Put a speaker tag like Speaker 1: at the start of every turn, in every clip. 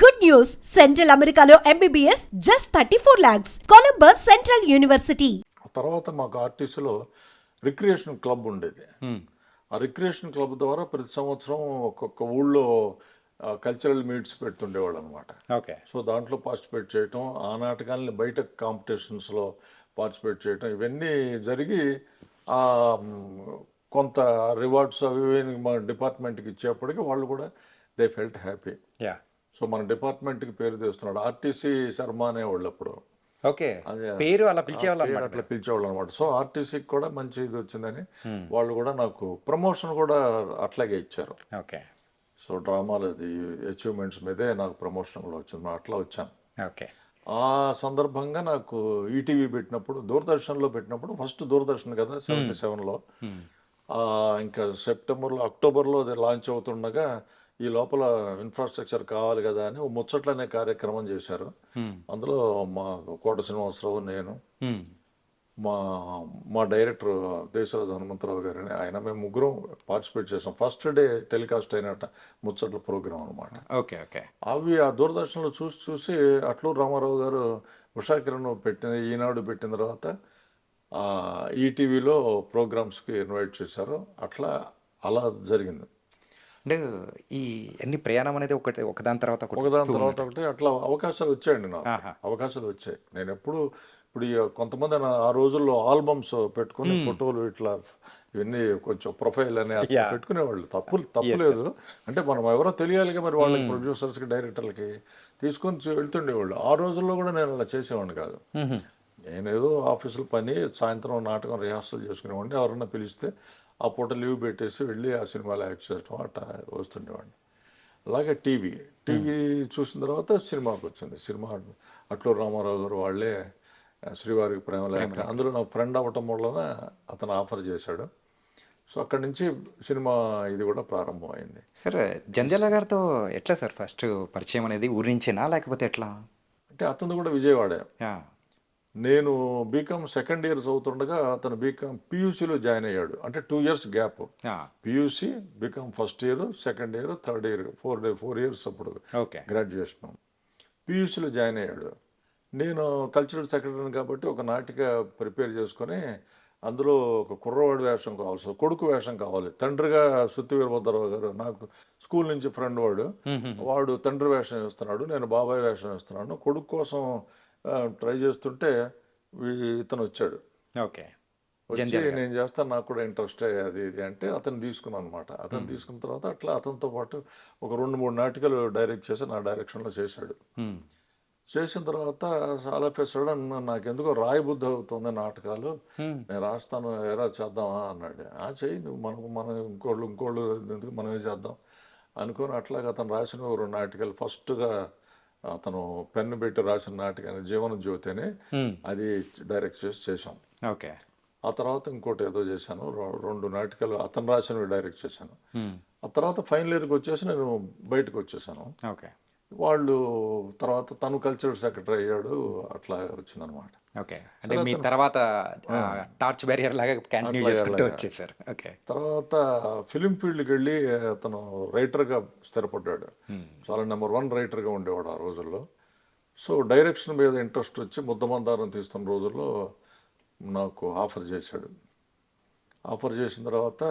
Speaker 1: Good news! Central Americano MBBS just 34 lakhs. Columbus Central University.
Speaker 2: ఆ తర్వాత మాకు ఆర్టీసీలో రిక్రియేషన్ క్లబ్ ఉండేది ఆ రిక్రియేషన్ క్లబ్ ద్వారా ప్రతి సంవత్సరం ఒక్కొక్క ఊళ్ళో కల్చరల్ మీట్స్ పెడుతుండేవాళ్ళు అనమాట
Speaker 3: ఓకే
Speaker 2: సో దాంట్లో పార్టిసిపేట్ చేయటం ఆ నాటకాలని బయట కాంపిటీషన్స్లో పార్టిసిపేట్ చేయటం ఇవన్నీ జరిగి కొంత రివార్డ్స్ అవి మా డిపార్ట్మెంట్కి ఇచ్చేప్పటికి వాళ్ళు కూడా they felt happy
Speaker 3: yeah
Speaker 2: so మన డిపార్ట్మెంట్కి పేరు తెస్తున్నాడు ఆర్టీసీ శర్మ అనేవాళ్ళు అప్పుడు
Speaker 3: ఓకే.
Speaker 2: అదే.
Speaker 3: పేరు అలా పిలిచేవాళ్ళు
Speaker 2: అట్లా పిలిచేవాళ్ళు అనమాట సో ఆర్టీసీకి కూడా మంచి ఇది వచ్చిందని వాళ్ళు కూడా నాకు ప్రమోషన్ కూడా అట్లాగే ఇచ్చారు.
Speaker 3: ఓకే.
Speaker 2: సో డ్రామాలది అచీవ్మెంట్స్ మీదే నాకు ప్రమోషన్ కూడా వచ్చింది. అట్లా వచ్చాను.
Speaker 3: ఓకే.
Speaker 2: ఆ సందర్భంగా నాకు ఈటీవీ పెట్టినప్పుడు దూరదర్శన్లో పెట్టినప్పుడు ఫస్ట్ దూరదర్శన్ కదా సెవెంటీ సెవెన్లో. ఇంకా సెప్టెంబర్లో అక్టోబర్లో అది లాంచ్ అవుతుండగా ఈ లోపల ఇన్ఫ్రాస్ట్రక్చర్ కావాలి కదా అని ఓ ముచ్చట్లు అనే కార్యక్రమం చేశారు. అందులో మా కోట శ్రీనివాసరావు నేను మా మా డైరెక్టర్ దేశరాజు హనుమంతరావు గారు అని ఆయన మేము ముగ్గురం పార్టిసిపేట్ చేసాం ఫస్ట్ డే టెలికాస్ట్ అయినట్ట ముచ్చట్ల ప్రోగ్రామ్ అనమాట
Speaker 3: ఓకే ఓకే.
Speaker 2: అవి ఆ దూరదర్శన్లో చూసి చూసి అట్లూరు రామారావు గారు ఉషా కిరణ్ పెట్టిన ఈనాడు పెట్టిన తర్వాత ఈటీవీలో ప్రోగ్రామ్స్కి ఇన్వైట్ చేశారు. అట్లా అలా జరిగింది.
Speaker 3: అంటే ఈ అన్ని ప్రయాణం అనేది ఒకటి ఒకదాని తర్వాత ఒకటి
Speaker 2: ఒకదాని తర్వాత ఒకటి అట్లా అవకాశాలు వచ్చాయండి నాకు. అవకాశాలు వచ్చాయి. నేను ఎప్పుడు ఇప్పుడు కొంతమంది ఆ రోజుల్లో ఆల్బమ్స్ పెట్టుకుని ఫోటోలు ఇట్లా ఇవన్నీ కొంచెం ప్రొఫైల్ అనే. పెట్టుకునేవాళ్ళు. తప్పు తప్పులేదు అంటే మనం ఎవరో తెలియాలిగా మరి వాళ్ళకి ప్రొడ్యూసర్స్కి డైరెక్టర్లకి తీసుకొని వెళ్తుండేవాళ్ళు. ఆ రోజుల్లో కూడా నేను అలా చేసేవాడిని కాదు.
Speaker 3: మ్మ్.
Speaker 2: నేను ఏదో ఆఫీసులో పని సాయంత్రం నాటకం రిహార్సల్ చేసుకునేవాడిని. ఎవరన్నా పిలిస్తే ఆ పూట లీవ్ పెట్టేసి వెళ్ళి ఆ సినిమాలో యాక్ట్ చేయడం అట్లా వస్తుండేవాడిని. అలాగే టీవీ టీవీ చూసిన తర్వాత సినిమాకి వచ్చింది. సినిమా అట్లూరు రామారావు గారు వాళ్ళే శ్రీవారికి ప్రేమ లేఖ అందులో నా ఫ్రెండ్ అవ్వటం వలన అతను ఆఫర్ చేశాడు. సో అక్కడి నుంచి సినిమా ఇది కూడా ప్రారంభమైంది.
Speaker 3: సార్ జంధ్యాల గారితో ఎట్లా సార్ ఫస్ట్ పరిచయం అనేది? ఊరి నుంచేనా లేకపోతే ఎట్లా?
Speaker 2: అంటే అతను కూడా విజయవాడే. నేను బీకామ్ సెకండ్ ఇయర్ చదువుతుండగా అతను బీకామ్ పీయూసీలో జాయిన్ అయ్యాడు. అంటే two years gap PUC B Com first year second year third year four four years అప్పుడు గ్రాడ్యుయేషన్ పియూసీలో జాయిన్ అయ్యాడు. నేను కల్చరల్ సెక్రటరీని కాబట్టి ఒక నాటిక ప్రిపేర్ చేసుకొని అందులో ఒక కుర్రవాడి వేషం కావాలి సో కొడుకు వేషం కావాలి. తండ్రిగా సుత్తి వీరభద్రరావు గారు నాకు స్కూల్ నుంచి ఫ్రెండ్ వాడు. వాడు తండ్రి వేషం వేస్తున్నాడు నేను బాబాయ్ వేషం వేస్తున్నాను. కొడుకు కోసం ట్రై చేస్తుంటే ఇతను వచ్చాడు.
Speaker 3: ఓకే.
Speaker 2: వచ్చి నేను చేస్తాను నాకు కూడా ఇంట్రెస్ట్ అది ఇది అంటే అతను తీసుకున్నాను అనమాట అతను తీసుకున్న తర్వాత అట్లా అతనితో పాటు ఒక రెండు మూడు నాటికలు డైరెక్ట్ చేసి నా డైరెక్షన్లో చేశాడు. చేసిన తర్వాత చాలా సడన్ నాకు ఎందుకో రాయబుద్ధి అవుతుంది నాటకాలు. నేను రాస్తాను ఎరా చేద్దామా అన్నాడు. ఆ చెయ్యి నువ్వు మనం మనం ఇంకోళ్ళు ఇంకోళ్ళు ఎందుకు మనమే చేద్దాం అనుకొని అట్లాగా అతను రాసిన రెండు నాటికలు. ఫస్ట్గా అతను పెన్ను పెట్టి రాసిన నాటికాన్ని జీవన జ్యోతి అని. అది డైరెక్ట్ చేసి చేశాం
Speaker 3: ఓకే.
Speaker 2: ఆ తర్వాత ఇంకోటి ఏదో చేశాను రెండు నాటకాలు అతను రాసినవి డైరెక్ట్ చేశాను. ఆ తర్వాత ఫైనల్ ఇయర్కి వచ్చేసి నేను బయటకు వచ్చేసాను.
Speaker 3: ఓకే.
Speaker 2: వాళ్ళు తర్వాత తను కల్చరల్ సెక్రటరీ అయ్యాడు అట్లా వచ్చిందనమాట
Speaker 3: ఓకే. అంటే మీ తర్వాత టార్చ్ బ్యారియర్ లాగా కంటిన్యూ చేసుకుంటూ వచ్చేసారు. ఓకే.
Speaker 2: తర్వాత ఫిలిం ఫీల్డ్కి వెళ్ళి అతను రైటర్గా స్థిరపడ్డాడు. చాలా నెంబర్ వన్ రైటర్గా ఉండేవాడు ఆ రోజుల్లో. సో డైరెక్షన్ మీద ఇంట్రెస్ట్ వచ్చి ముద్దమందారం తీస్తున్న రోజుల్లో నాకు ఆఫర్ చేశాడు. ఆఫర్ చేసిన తర్వాత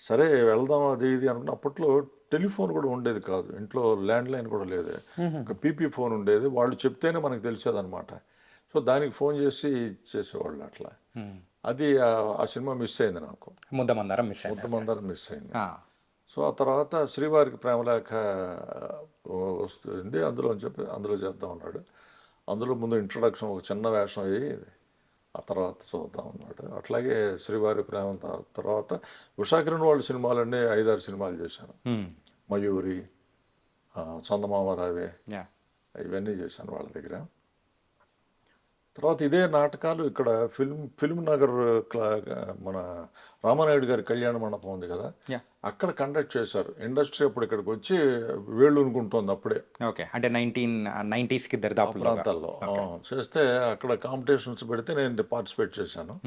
Speaker 2: సరే వెళ్దాం అది ఇది అనుకున్న అప్పట్లో టెలిఫోన్ కూడా ఉండేది కాదు. ఇంట్లో ల్యాండ్ లైన్ కూడా లేదు. ఒక పీపీ ఫోన్ ఉండేది. వాళ్ళు చెప్తేనే మనకు తెలిసేది అనమాట సో దానికి ఫోన్ చేసి ఇచ్చేసేవాళ్ళు అట్లా. అది ఆ- సినిమా మిస్ అయింది నాకు.
Speaker 3: ముద్ద మందారం మిస్ అయింది.
Speaker 2: మొత్తమందరం మిస్ అయింది. సో ఆ తర్వాత శ్రీవారికి ప్రేమలేఖ వస్తుంది. అందులో అని చెప్పి అందులో చేద్దాం అన్నాడు. అందులో ముందు ఇంట్రొడక్షన్ ఒక చిన్న వేషం అయ్యి ఆ తర్వాత చూద్దాం అన్నాడు అట్లాగే శ్రీవారి ప్రేమ తర్వాత ఉషాకిరణ్ వాళ్ళ సినిమాలన్నీ ఐదారు సినిమాలు చేశాను. మయూరి ఆ, చందమామ రావే.
Speaker 3: యా.
Speaker 2: ఇవన్నీ చేశాను వాళ్ళ దగ్గర. తర్వాత ఇదే నాటకాలు ఇక్కడ ఫిల్మ్ ఫిల్మ్ నగర్ క్లా- మన రామానాయుడు గారి కళ్యాణ మండపం ఉంది కదా? అక్కడ కండక్ట్ చేశారు. ఇండస్ట్రీ అప్పుడు ఇక్కడికి వచ్చి వేళ్ళు అనుకుంటోంది అప్పుడే.
Speaker 3: ఓకే. అంటే నైన్టీన్ నైంటీస్కి
Speaker 2: ఆ
Speaker 3: దరిదాపులో
Speaker 2: ప్రాంతాల్లో. చేస్తే అక్కడ కాంపిటీషన్స్ పెడితే నేను పార్టిసిపేట్ చేశాను.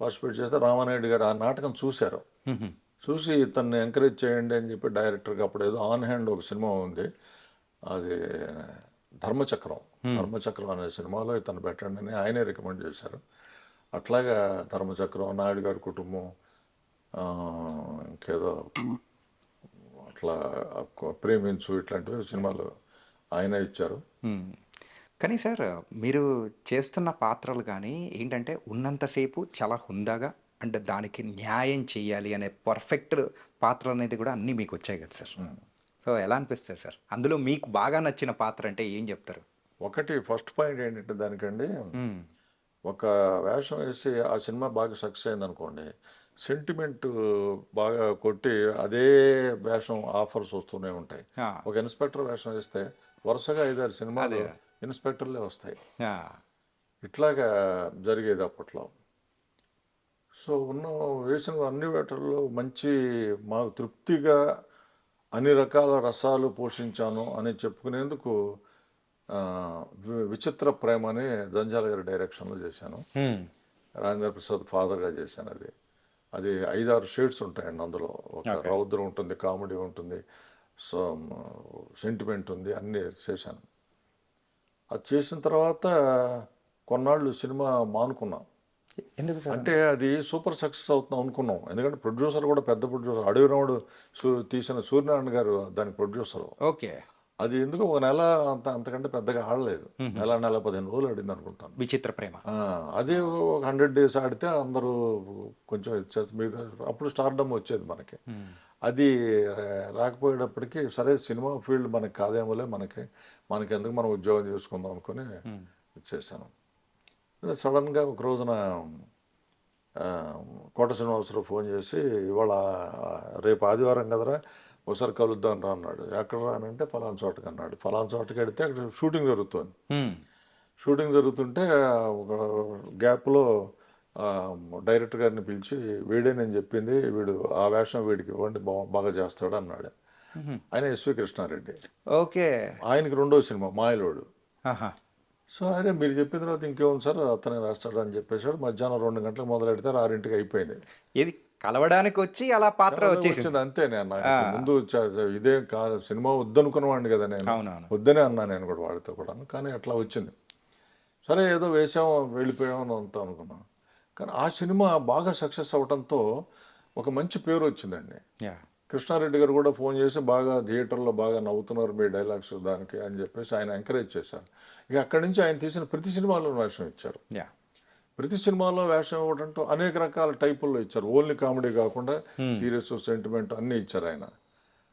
Speaker 2: పార్టిసిపేట్ చేస్తే రామానాయుడు గారు ఆ నాటకం చూశారు. చూసి తన్ని ఎంకరేజ్ చేయండి అని చెప్పి డైరెక్టర్గా అప్పుడు ఏదో ఆన్ హ్యాండ్ ఒక సినిమా ఉంది. అది ధర్మచక్రం. ధర్మచక్రం అనే సినిమాలో ఇతను పెట్టండి అని ఆయనే రికమెండ్ చేశారు. అట్లాగా ధర్మచక్రం నాయుడు గారి కుటుంబం ఇంకేదో అట్లా ప్రేమించు ఇట్లాంటివి సినిమాలు ఆయన ఇచ్చారు.
Speaker 3: కానీ సార్ మీరు చేస్తున్న పాత్రలు కానీ ఏంటంటే ఉన్నంతసేపు చాలా హుందాగా అంటే దానికి న్యాయం చేయాలి అనే పర్ఫెక్ట్ పాత్ర అనేది కూడా అన్నీ మీకు వచ్చాయి కదా సార్? సో ఎలా అనిపిస్తుంది సార్? అందులో మీకు బాగా నచ్చిన పాత్ర అంటే ఏం చెప్తారు?
Speaker 2: ఒకటి ఫస్ట్ పాయింట్ ఏంటంటే దానికండి. ఒక వేషం వేసి ఆ సినిమా బాగా సక్సెస్ అయింది అనుకోండి సెంటిమెంట్ బాగా కొట్టి అదే వేషం ఆఫర్స్ వస్తూనే ఉంటాయి. ఒక ఇన్స్పెక్టర్ వేషం వేస్తే వరుసగా ఐదారు సినిమాలు. ఇన్స్పెక్టర్లే వస్తాయి. ఇట్లాగా జరిగేది అప్పట్లో. సో ఉన్న వేసిన అన్ని వేటల్లో మంచి మాకు తృప్తిగా అన్ని రకాల రసాలు పోషించాను అని చెప్పుకునేందుకు విచిత్ర ప్రేమ అని జంజాల గారి డైరెక్షన్లో చేశాను. రాజేంద్ర ప్రసాద్ ఫాదర్గా చేశాను అది. అది ఐదారు షేడ్స్ ఉంటాయండి అందులో. ఒక. రౌద్రం ఉంటుంది కామెడీ ఉంటుంది సో సెంటిమెంట్ ఉంది అన్నీ చేశాను. అది చేసిన తర్వాత కొన్నాళ్ళు సినిమా మానుకున్నాం.
Speaker 3: ఎందుకు
Speaker 2: అంటే అది సూపర్ సక్సెస్ అవుతున్నాం అనుకున్నాం. ఎందుకంటే ప్రొడ్యూసర్ కూడా పెద్ద ప్రొడ్యూసర్. అడవి రాముడు సూ- తీసిన సూర్యనారాయణ గారు దానికి ప్రొడ్యూసర్.
Speaker 3: ఓకే.
Speaker 2: అది ఎందుకు ఒక నెల అంత అంతకంటే పెద్దగా ఆడలేదు. నెల నెల పదిహేను రోజులు ఆడింది అనుకుంటాను.
Speaker 3: విచిత్ర ప్రేమ.
Speaker 2: అదే ఒక హండ్రెడ్ డేస్ ఆడితే అందరూ కొంచెం మిగతా అప్పుడు స్టార్డమ్ వచ్చేది మనకి. అది రాకపోయేటప్పటికి సరే సినిమా ఫీల్డ్ మనకి కాదేమోలే మనకి మనకి ఎందుకు మనం ఉద్యోగం చేసుకుందాం అనుకుని ఇచ్చేసాను. సడన్గా ఒక రోజున కోట శ్రీనివాసరావు ఫోన్ చేసి ఇవాళ రేపు ఆదివారం కదరా ఒకసారి కలుద్దాం రా అన్నాడు. ఎక్కడ రా అని అంటే ఫలానా చోటకి అన్నాడు. ఫలానా చోటకి వెడితే అక్కడ షూటింగ్ జరుగుతుంది. షూటింగ్ జరుగుతుంటే ఒక గ్యాప్లో డైరెక్టర్ గారిని పిలిచి వీడే నేను చెప్పింది వీడు ఆ వేషం వీడికి ఇవ్వండి బాగా చేస్తాడు అన్నాడు. ఆయన ఎస్వి కృష్ణారెడ్డి.
Speaker 3: ఓకే.
Speaker 2: ఆయనకి రెండో సినిమా మాయలోడు. సో అదే మీరు చెప్పిన తర్వాత ఇంకేముంది సార్? అతనే వేస్తాడు అని చెప్పేసాడు మధ్యాహ్నం రెండు గంటలకు మొదలు పెడితే ఆరింటికి అయిపోయింది.
Speaker 3: ఇది కలవడానికి వచ్చి అలా పాత్ర వచ్చేసింది.
Speaker 2: వచ్చింది అంతే నేను ముందు ఇదే కాదు సినిమా వద్దనుకున్నవాడిని కదా నేను. వద్దనే అన్నా నేను కూడా వాడితో కూడా కానీ అట్లా వచ్చింది. సరే ఏదో వేసాం వెళ్ళిపోయాం అని అంతా అనుకున్నాం కానీ ఆ సినిమా బాగా సక్సెస్ అవడంతో ఒక మంచి పేరు వచ్చిందండి. కృష్ణారెడ్డి గారు కూడా ఫోన్ చేసి బాగా థియేటర్లో బాగా నవ్వుతున్నారు మీ డైలాగ్స్ దానికి అని చెప్పేసి ఆయన ఎంకరేజ్ చేశారు. ఇక అక్కడి నుంచి ఆయన తీసిన ప్రతి సినిమాలో వేషం ఇచ్చారు. ప్రతి సినిమాలో వేషం ఇవ్వడంతో అనేక రకాల టైపుల్లో ఇచ్చారు. ఓన్లీ కామెడీ కాకుండా సీరియస్ సెంటిమెంట్ అన్నీ ఇచ్చారు ఆయన.